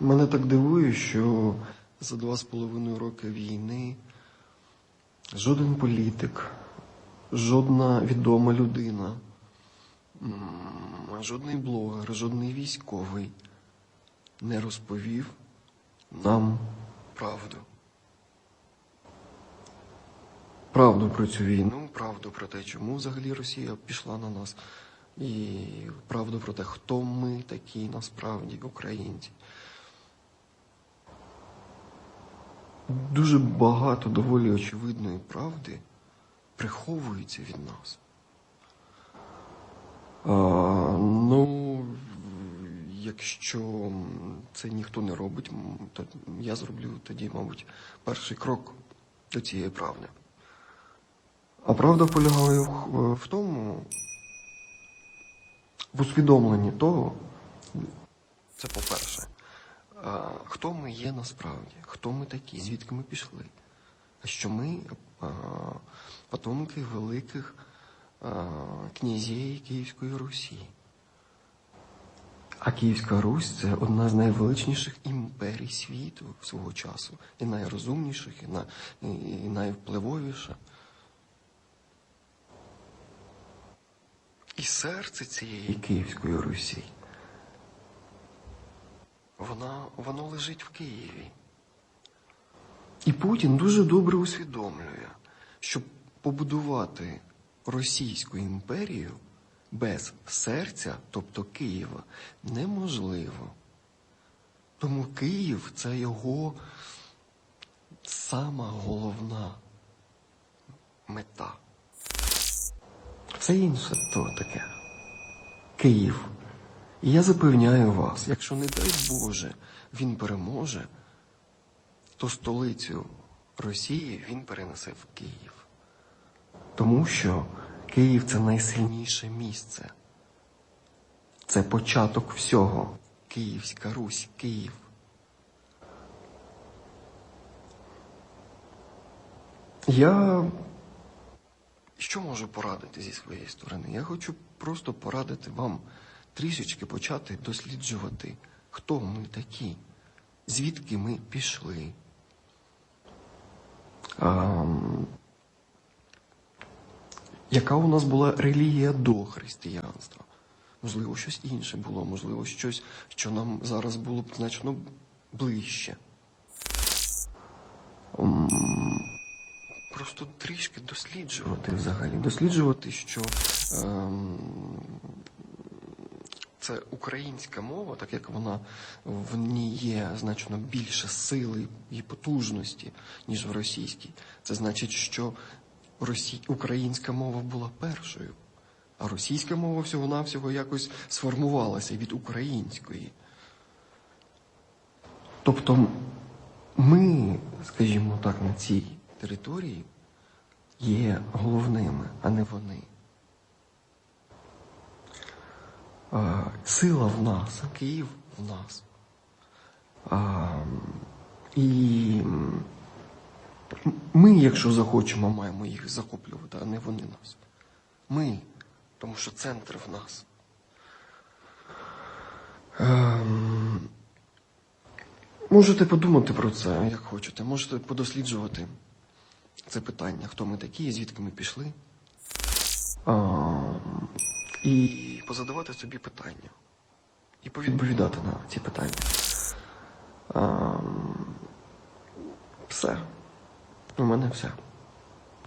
Мене так дивує, що за два з половиною роки війни жоден політик, жодна відома людина, жодний блогер, жодний військовий не розповів нам правду. Правду про цю війну, правду про те, чому взагалі Росія пішла на нас, і правду про те, хто ми такі насправді українці. Дуже багато доволі очевидної правди приховується від нас. А, ну, якщо це ніхто не робить, то я зроблю тоді, мабуть, перший крок до цієї правди. А правда полягає в, тому, в усвідомленні того, це по-перше, хто ми є насправді, хто ми такі, звідки ми пішли. Що ми потомки великих князей Київської Русі. А Київська Русь це одна з найвеличніших імперій світу свого часу, і найрозумніших, і, на, і найвпливовіша. І серце цієї Київської Русі, вона, воно лежить в Києві. І Путін дуже добре усвідомлює, що побудувати Російську імперію без серця, тобто Києва, неможливо. Тому Київ це його сама головна мета. Все інше то таке. Київ. І я запевняю вас, якщо не дай Боже він переможе, то столицю Росії він перенесе в Київ. Тому що Київ це найсильніше місце. Це початок всього. Київська Русь, Київ. Я що можу порадити зі своєї сторони? Я хочу просто порадити вам трішечки почати досліджувати, хто ми такі, звідки ми пішли. А, яка у нас була релігія до християнства? Можливо, щось інше було, можливо, щось, що нам зараз було б значно ближче. Просто трішки досліджувати взагалі. Досліджувати, що ем, це українська мова, так як вона в ній є значно більше сили і потужності, ніж в російській. Це значить, що росі... українська мова була першою, а російська мова всього-навсього якось сформувалася від української. Тобто ми, скажімо так, на цій території є головними, а не вони. А, Сила в нас, Київ в нас. А, і ми, якщо захочемо, маємо їх захоплювати, а не вони нас. Ми, тому що центр в нас. Ем, Можете подумати про це, як хочете. Можете подосліджувати це питання, хто ми такі звідки ми пішли. І позадавати собі питання. І повідповідати на ці питання. А, все. У мене все.